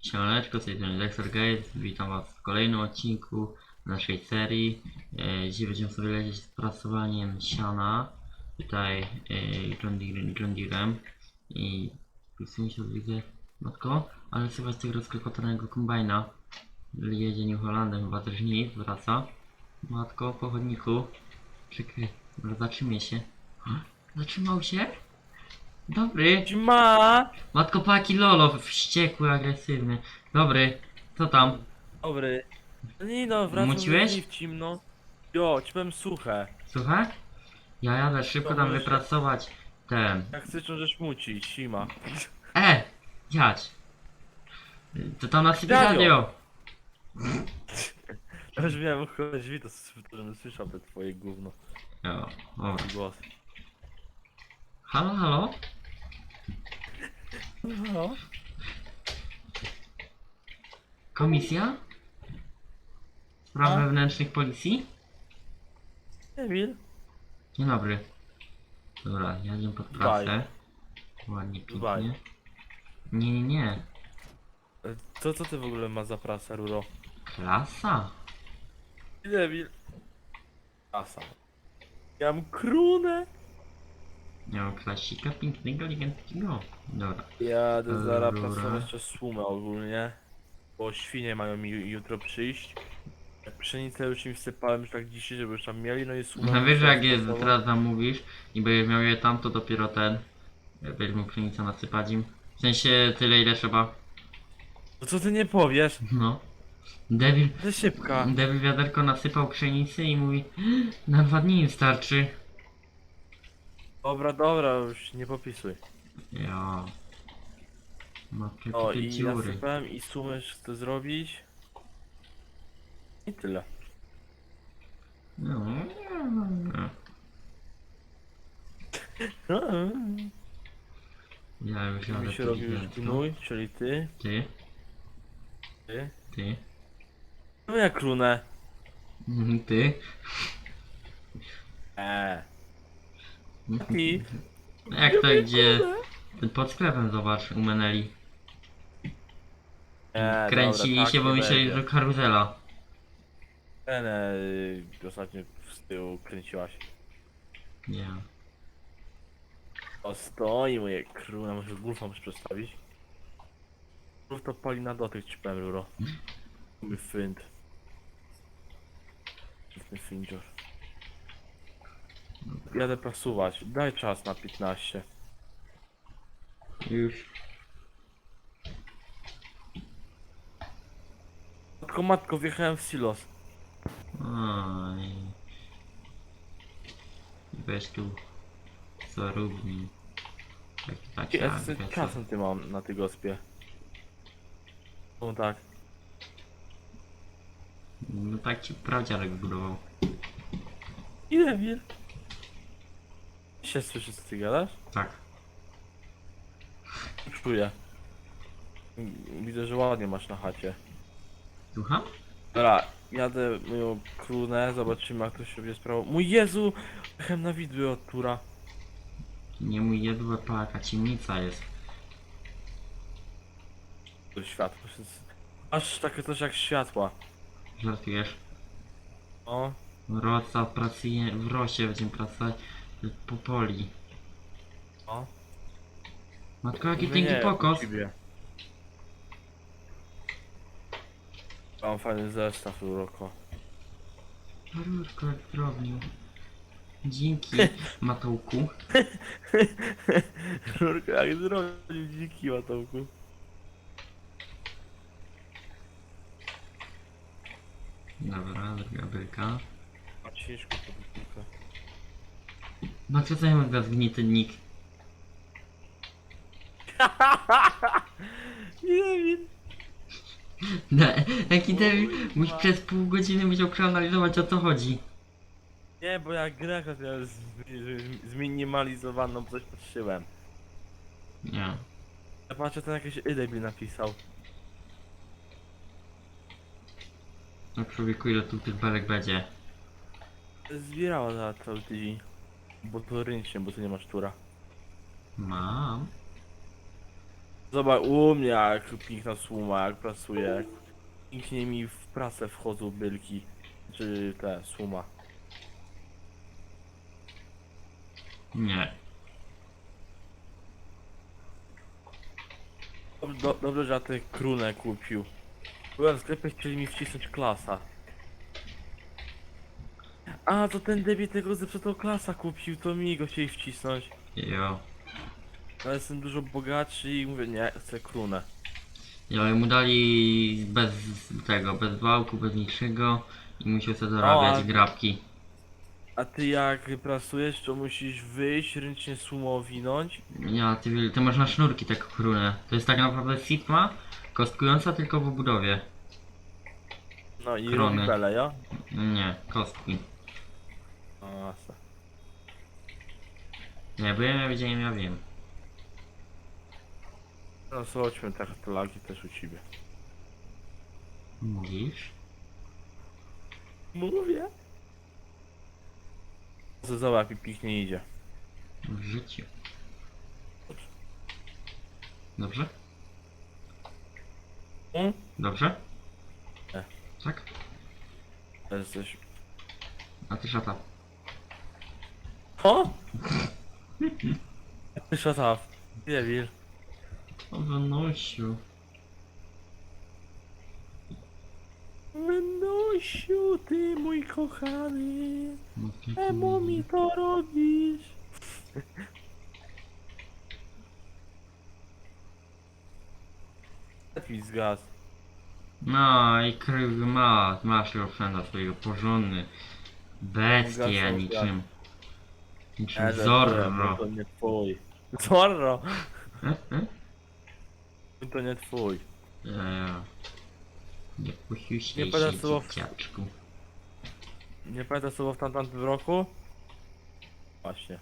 Siemaneczko, z tej strony Dexter Gates, witam was w kolejnym odcinku naszej serii. E, dzisiaj będziemy sobie lecieć z prasowaniem siana, tutaj e, Deerem i wpisuje się widzę, matko, ale słychać tego rozklekotanego kombajna, jedzie New Hollandem, chyba też nie wraca. Matko, po chodniku, czekaj, zatrzymie się. Zatrzymał się? Dobry. Ma! Matko paki Lolo, wściekły, agresywny. Dobry, co tam? Dobry. Nie no, wracam Muciłeś? do w cimno. Jo, powiem suche. Słuchaj? Ja jadę szybko tam wypracować ten. Jak chcesz, możesz mucić, sima. E! Jadź! To tam na sobie Radio. radio! Ja już miałem uchylać drzwi, to s- to żebym słyszał te twoje gówno. O, dobra. Głos. Halo, halo? No. Komisja? Spraw A? wewnętrznych policji? Emil? Dzień dobry. Dobra, jadę pod Dbaj. pracę. Ładnie, Dbaj. pięknie. Nie, nie, nie. To co ty w ogóle ma za prasa, Ruro? Klasa? Emil? Prasa. Ja mam krunę. Mam klasika pięknego, eleganckiego. Dobra. Jadę zaraz Rura. prasować jeszcze słomę ogólnie. Bo świnie mają mi jutro przyjść. Pszenicę już im wsypałem już tak dzisiaj, żeby już tam mieli, no i słomę. No wiesz, jak jest, teraz zamówisz i będziesz miał je tam, to dopiero ten. Będziesz mógł pszenicę nasypać im. W sensie tyle, ile trzeba. No co ty nie powiesz? No. Devil, To szybka. Devil wiaderko nasypał pszenicy i mówi na dwa dni im starczy. Dobra, dobra, już nie popisuj. Ja. Ma O i dziury. nasypałem i sumesz chce zrobić. I tyle. No, no, no. Ja już jadę Mi się po robi już gnój, czyli ty, Ty, ty. ty, No jak krunę. mhm, ty. Eee. Ty. Jak to gdzie? Pod sklepem zobacz, u Meneli. Eee, Kręcili dobra, tak się, bo myśleli, będzie. że karuzela. Ten eee, ostatnio z tyłu kręciłaś. Nie. O stoi moje kruna, może gulfa muszę przestawić. Gulf to pali na dotyk ci powiem, Ruro. Mój fynd. Mój findzior. Jadę prasuwać, daj czas na 15. Już. Matko, matko, wjechałem w silos. Oj. Weź tu. Co równi. Tak, tak, Ja z czasem ty mam na tej gospie. No tak. No tak ci prawdziarek budował. Ile wir? Się słyszy co ty gadasz? Tak. Czuję. Widzę, że ładnie masz na chacie. Słucham? Dobra, jadę moją krunę, zobaczymy jak to się będzie sprawowało. Mój Jezu! Jechałem na widły od tura. Nie mój jedła paka, ciemnica jest. To światło się... Aż takie coś jak światła. Żartujesz? O, Roca pracuje w rosie, będziemy pracować po poli. o. Matko, jaki Nie, piękny pokos. ciebie. Mam fajny zestaw, Uroko. Rurko, jak. Dzięki, Matołku. Uroko, jak zrobił dziki łatołku. Dobra, druga bryka. A ciężko to Matko, co ja mam za zgnity nick? Nie wiem. No, jaki debil, musisz przez pół godziny musiał przeanalizować o co chodzi. Nie, bo ja grę akurat miałem z- z- zminimalizowaną, coś patrzyłem. Nie. Ja patrzę, ten jakiś Idebil napisał. No człowieku, ile tu tych belek będzie? Zbierała za cały tydzień. Bo to ręcznie, bo tu nie masz tura. Mam. Zobacz u mnie jak piękna słoma, jak pracuje. Jak pięknie mi w pracę wchodzą bylki. Czy te słoma. Nie. Dob- Do, dobrze, że ja tę krunę kupił. Byłem w sklepie, chcieli mi wcisnąć klasa. A, to ten debil tego zepsutego klasa kupił, to mi go chcieli wcisnąć. Jo. Ale jestem dużo bogatszy i mówię, nie, chcę krunę. Jo, i mu dali bez tego, bez wałku, bez niczego i musiał sobie dorabiać a- grabki. A ty jak pracujesz, to musisz wyjść, ręcznie sumo owinąć. Ja, ty, wiel- ty masz na sznurki taką krunę. To jest tak naprawdę sitma, kostkująca tylko w obudowie. No i Krony. robi bele, ja? Nie, kostki. A, se. Nie, bo ja wiedziałem, ja wiem. No zobaczmy tak te lagi też u ciebie. Mówisz? Mówię. Zobacz jak pięknie idzie. W życiu. Dobrze? Mm? Dobrze? Nie. Tak? To Jesteś... A ty szata. O! Ty shut up. Debil. O Wanosiu. Menosiu, ty mój kochany. No, Czemu mi to robisz? Lepiej zgas. No i krywy ma, masz go wszędzie swojego porządny. Bestia się. niczym. Ale Zorro. To nie twój. Zorro! E? To nie twój. Ja. Nie puścił się Nie się, słów. dzieciaczku. Nie pamiętasz co było w tamtym roku? Właśnie.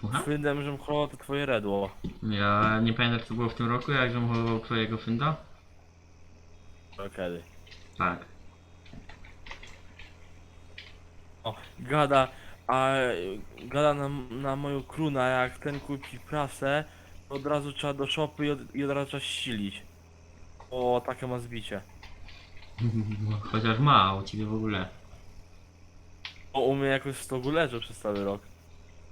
Słucham? Fyndem, żem chorował to twoje redło. Ja nie pamiętam co było w tym roku, jak żem holował twojego fynda? To kiedy? Tak. O, gada, a gada na, na moją kruna, jak ten kupi prasę, to od razu trzeba do szopy i od, i od razu trzeba ścilić. O, takie ma zbicie. Chociaż ma, u ciebie w ogóle. O, u mnie jakoś w stogu leży przez cały rok.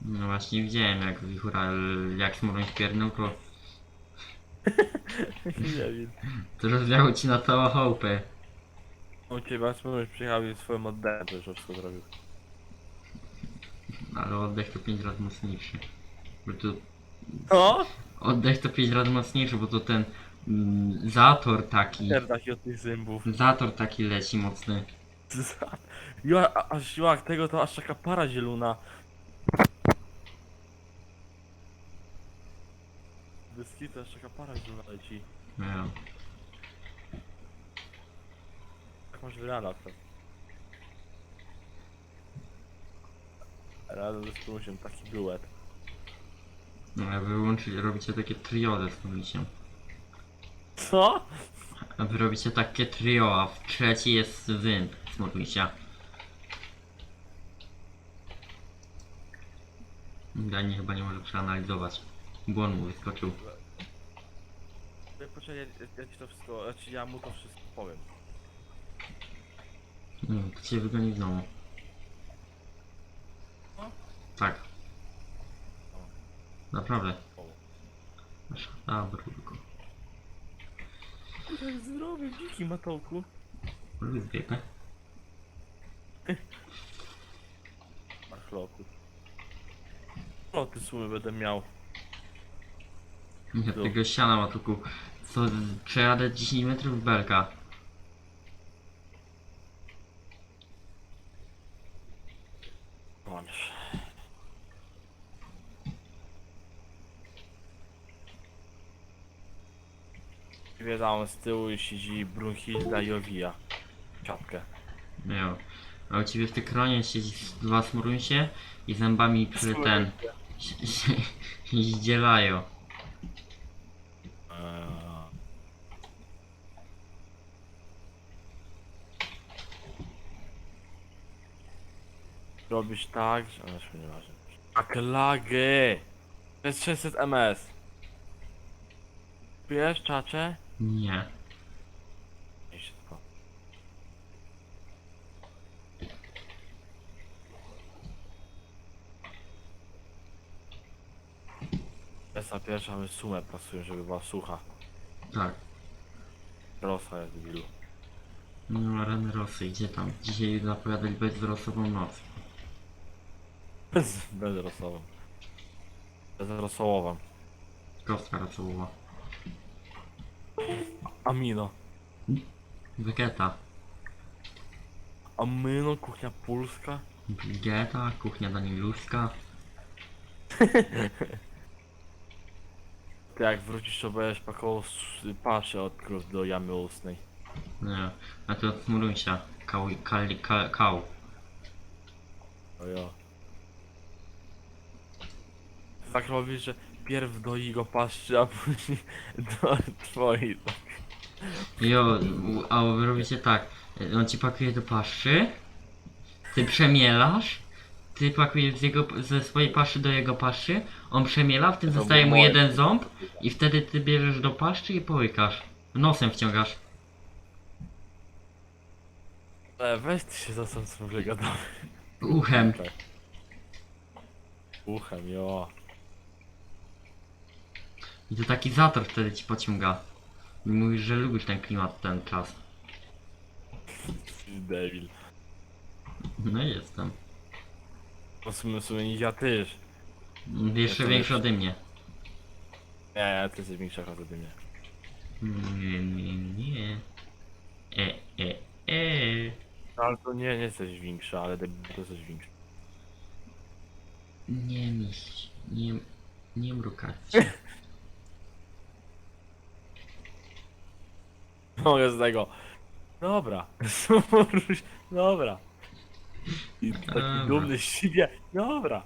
No właśnie widziałem jak wichura, jak smurą śpiernął, to, nie wiem. to rozwiało ci na całą chałupę. U ciebie już przyjechał i swoją oddechę to już wszystko zrobił. Ale oddech to 5 razy mocniejszy. Bo tu O! oddech to 5 razy mocniejszy, bo to ten mm, zator taki. Pierdach od tych zębów. Zator taki leci mocny. Ja, a- aż jak tego to aż taka para zielona. Dyski to aż taka para zielona leci. No. Jak masz wyrana to. Razem ze Strusiem, taki duet. No wy wyłączyli, robicie takie trio ze Smolisiem. Co? A wy robicie takie trio, a w trzeci jest wy, Smolisia. Dani chyba nie może przeanalizować. Bo on mu wyskoczył. Ja, Poczekaj, ja, ja ci to wszystko, ja, ci, ja mu to wszystko powiem. Nie, to cię wygoni znowu. Tak. Naprawdę. Aż a brudko. Jak zrobię dziki matołku. Lubię zbiegę. Machloku. O, ty sumy będę miał. Ja tego siana matuku. Co, przejadę 10 metrów belka. Wiedziałem z tyłu siedzi Brunhilda i Owija. Czapkę. Miał. A u ciebie w tej kronie siedzi dwa smurunsie i zębami przy ten. się- się- Zdzielają. Eee. Robisz tak, że... Ale już nie ważne. Tak lagę! To jest 600 ms. Wiesz, czacze? Nie. Się tylko. Esa pierwsza, my sumę prasują, żeby była sucha. Tak. Rosa jak debilu. No, rany rosy, gdzie tam? Dzisiaj zapowiadali bezrosową noc. Bez, bez rosową. Bez rosołową. Kostka rosołowa. Amino. Wegeta. Amino, kuchnia polska. Geta, kuchnia daniluska. Ty jak wrócisz, to będziesz pakował s- paszę od krów do jamy ustnej. Nie. A to od Smurunsia. Kał, kal, kal, kał. O ja. Tak robisz, że pierw do jego paszczy, a później do twojej. Jo, a robicie tak. On ci pakuje do paszczy. Ty przemielasz. Ty pakujesz z jego, ze swojej paszczy do jego paszczy. On przemiela, w tym To zostaje mu moje. jeden ząb. I wtedy ty bierzesz do paszczy i połykasz. Nosem wciągasz. Ale weź ty się za co ciągle gadamy. Uchem. Tak. Uchem, jo. I to taki zator wtedy ci pociąga. Mówisz, że lubisz ten klimat, ten czas. Ty Devil. No i jestem. W sumie, w sumie ja też. Jeszcze większy ode mnie. Nie, ja ty jesteś większa ode mnie. Nie, nie, nie. E, e, e. Ale to nie, nie jesteś większa, ale debil to jesteś większa. Nie miś, nie, nie mrukać. Mogę z tego. Dobra. Dobra. I taki Dobra. dumny z siebie. Dobra.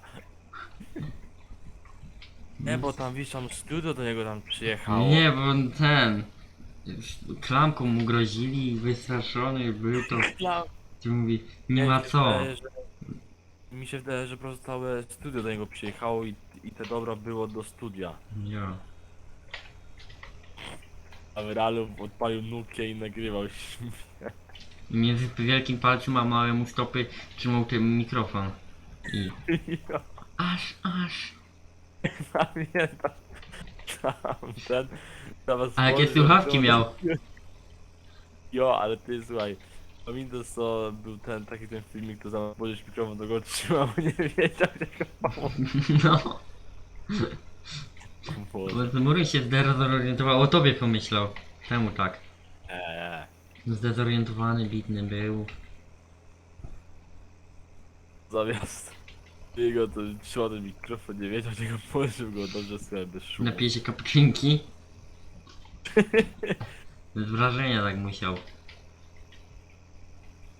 Nie, bo tam wiesz, tam studio do niego tam przyjechało. Nie, bo on ten. Klamką mu grozili i wystraszony był to. Dla... Ci mówi, nie Mi ma się co. wydaje, że- Mi się wydaje, że po prostu całe studio do niego przyjechało i, i te dobra było do studia. Jo. A w realu odpalił nukę i nagrywał się. Między wielkim palcem a małemu stopy trzymał ten mikrofon. I aż, aż. Pamiętam. Tam ten. Tam A jakie słuchawki to- miał? Jo, ale ty słuchaj. Pamiętasz co był ten taki ten filmik, to zamiast podnieść mikrofon do go trzymał, nie wiedział jak go pomóc. No. Bo Mury się zdezorientował, o tobie pomyślał. Czemu tak? Eee, Zdezorientowany, bitny był. zamiast jego to trzymał ten mikrofon, nie wiedział czego położył go dobrze słuchaj bez szumu. Napije się kapuczynki. Z wrażenia tak musiał.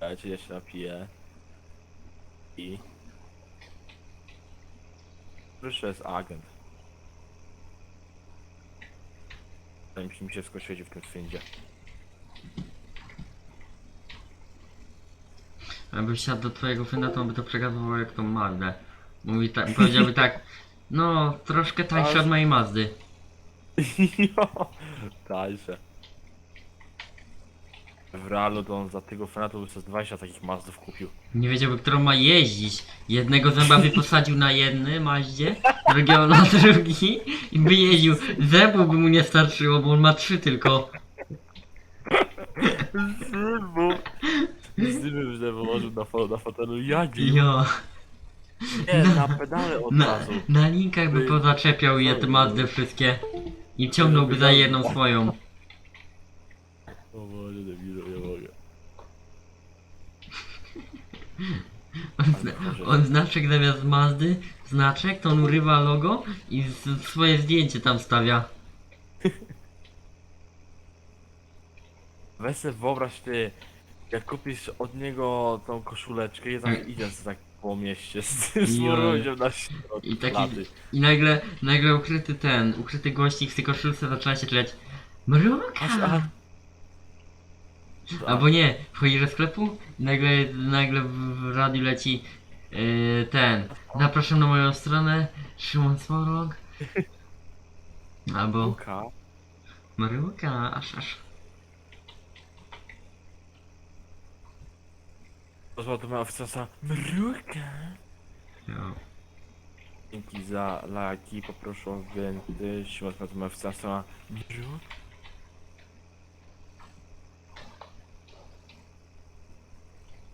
Ja się napiję. I... Proszę jest agent. Wydaje mi się, mi się wszystko świeci w tym swędzie. Jakby siadł do twojego syna, to on by to przekazywał jak tą Mazdę. Mówi tak, powiedziałby tak. No, troszkę tańsze od mojej Mazdy. Jo, tańsze. W realu to on za tego fanatu by sobie 20 takich mazdów kupił. Nie wiedziałby, którą ma jeździć. Jednego zęba by posadził na jedny Maździe, drugiego na drugi i by jeździł. Zębów by mu nie starczyło, bo on ma trzy tylko. Zymbu! Zymbu, że wyłożył na, fo- na fotelu jadzie. Jo. Nie, na pedale od Na, razu. na linkach by pozaczepiał je te Mazdy wszystkie. I ciągnąłby za jedną swoją. O Boże, debilu, nie mogę. On, zna, on znaczek zamiast Mazdy, znaczek, to on urywa logo i z, swoje zdjęcie tam stawia. Weź sobie wyobraź ty, jak kupisz od niego tą koszuleczkę i tak idzie sobie tak po mieście z tym smoroziem na środku I taki-. I nagle, nagle ukryty ten, ukryty gościk w tej koszulce zaczyna się czytać Mruka! A... Albo nie, wchodzisz do sklepu i nagle, nagle w, w radiu leci yy, ten, zapraszam na moją stronę, Szymon Smorok. Albo, Luka. Maryłka, aż, aż. Ma wcasa mruka. Jo. Dzięki za lajki, poproszę o więcej. To ma wcasa mruka.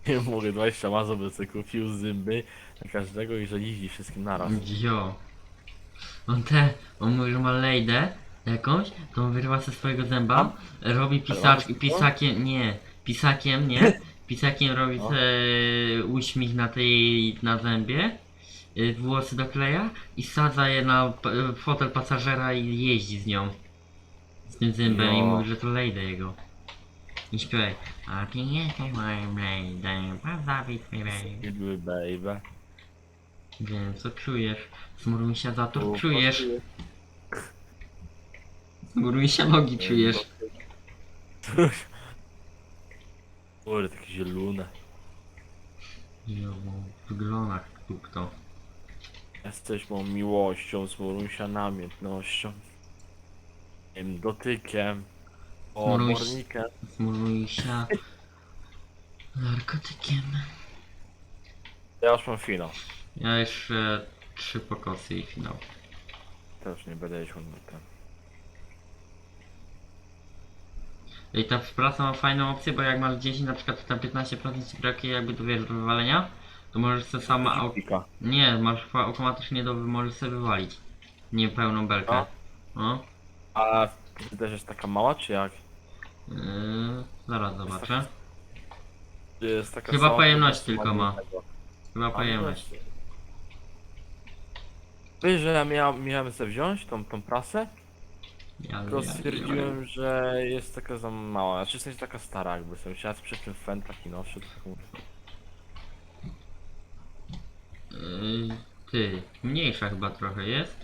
Nie mogę 20 mazów by sobie kupił zęby na każdego i że jeździ wszystkim naraz. Jo. On te, on mówi, że ma lejdę jakąś, to on wyrywa ze swojego zęba, robi pisak, Ale pisakiem, nie, pisakiem, nie, pisakiem robi No. te uśmiech na tej, na zębie, y, włosy dokleja i sadza je na p- fotel pasażera i jeździ z nią. Z tym zębem i mówi, że to lejdę jego. I śpiewaj, a ty jesteś moim lejdem, pozdrowić mi baby. Idły baby. Wiem, co czujesz. Smurmisia za to czujesz. Smurmisia nogi czujesz. Kurde, takie zielone. Jo, wygląda tu kto. Jesteś moją miłością, smurusia namiętnością. Tym dotykiem. Smuruś. Obornikiem. Smurmisia narkotykiem. Ja już mam finał. Ja jeszcze trzy pokosy i finał. Też nie będę na ten. I ta praca ma fajną opcję, bo jak masz 10, na przykład tam 15% ci brakuje jakby do wiesz, do wywalenia, to możesz sobie sama au- Pika. Nie, masz fa- automatycznie do możesz sobie wywalić. Nie pełną belkę. A? No. A ty też jest taka mała, czy jak? Yy, zaraz zobaczę. Czy Jest taka Chyba pojemność tylko ma. Chyba pojemność. no. Wiesz, że ja miałem, miałem sobie wziąć tą, tą prasę, Ja, tylko stwierdziłem, że jest taka za mała. Znaczy w sensie taka stara jakby sobie. Chciałem przy tym fen taki nowszy, tak mówię. Yy, ty, mniejsza chyba trochę jest.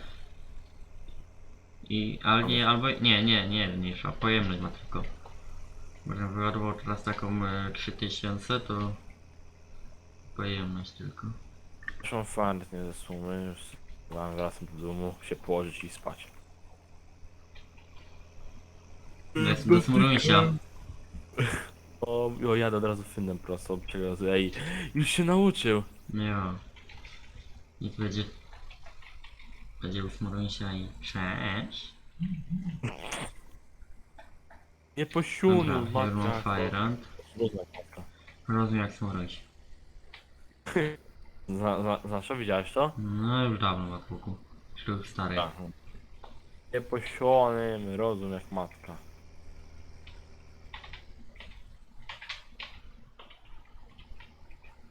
I, ale nie, albo, nie, nie, nie mniejsza, pojemność ma tylko. Może wyładował teraz taką e, 3000, to pojemność tylko. Zresztą fajnie ze sumy, już mam wracam do domu, się położyć i spać. Bez, bez mrunsia. O, o jadę od razu fynem prosto, przegazu, ej, już się nauczył. Nie. I tu będzie, będzie u smrunsia i cześć. Nie posiunu, Dobra, matka. Firant. Rozumiem jak smrunś. Zna, zna, znasz to? Widziałeś to? No już dawno ma puku. Ślub stary. Tak. Nieposionym, rozum jak matka.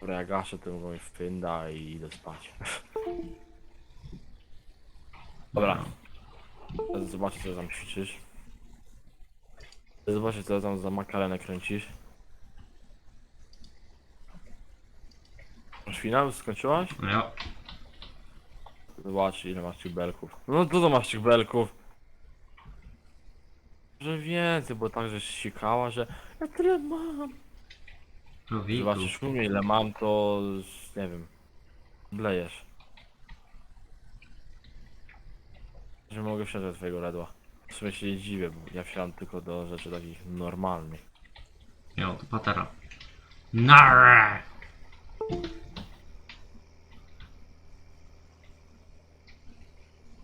Dobra, ja gaszę ten mój fynda i idę spać. Dobra. Teraz Zobaczę co tam ćwiczysz. Zobaczę co tam za makarenę kręcisz. Masz finał? Skończyłaś? No ja. Zobacz ile masz tych belków. No to masz tych belków. Że więcej, bo tak, że sikała, że ja tyle mam. Człowieku. Zobaczysz u mnie ile mam, to nie wiem. Blejesz. Że mogę wsiąść do twojego redła. W sumie się nie dziwię, bo ja wsiadam tylko do rzeczy takich normalnych. Jo, to patera. Narre!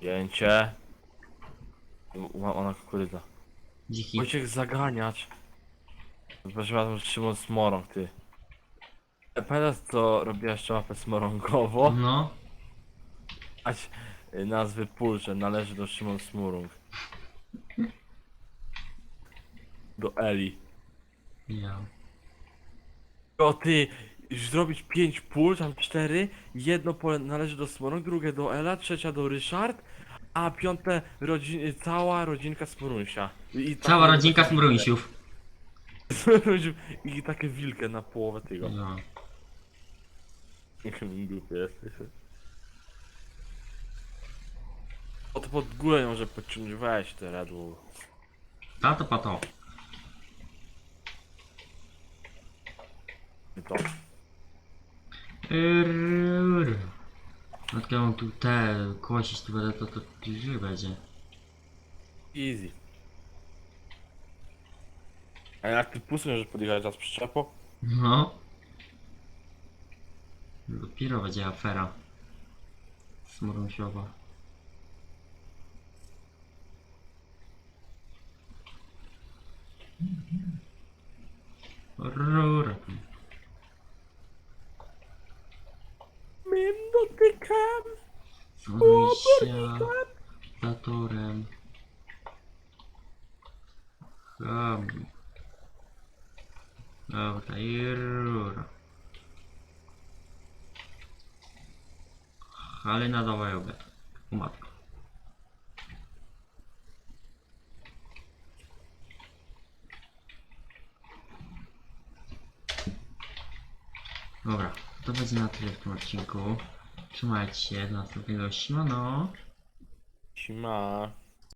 Jęcie. U- Ona kukurydza. Dziki. Wojciech zaganiacz. Przepraszam, Szymon Smorąg, ty. E, Pamiętasz co robiła jeszcze mapę smorągowo? No. Y, nazwy pól, że należy do Szymon Smurung. Do Eli. Ja. O ty, już zrobić pięć pól, tam cztery. Jedno pole należy do Smurung, drugie do Ela, trzecia do Ryszard, a piąte cała rodzinka Smurunsia. I Cała rodzinka smrunsiów. I takie wilkę na połowę tego. No. Głupie jesteś. To pod górę ją, że pociągnąć weź te redło. A to pato. I to. Rrrr. Jak ja mam tu te kosić, to będę to, to żyje będzie. Easy. A jak ty pusty możesz podjechać raz przyczepo? No. Dopiero będzie afera. Smurąsiowa. Rura. Mym dotykam! Zmyścia. Zatorem. Ham. Dobra, i rura. Ale nadawaj obiad. O matko. Dobra, to będzie na tyle w tym odcinku. Trzymajcie się, do następnego siemano. Sima.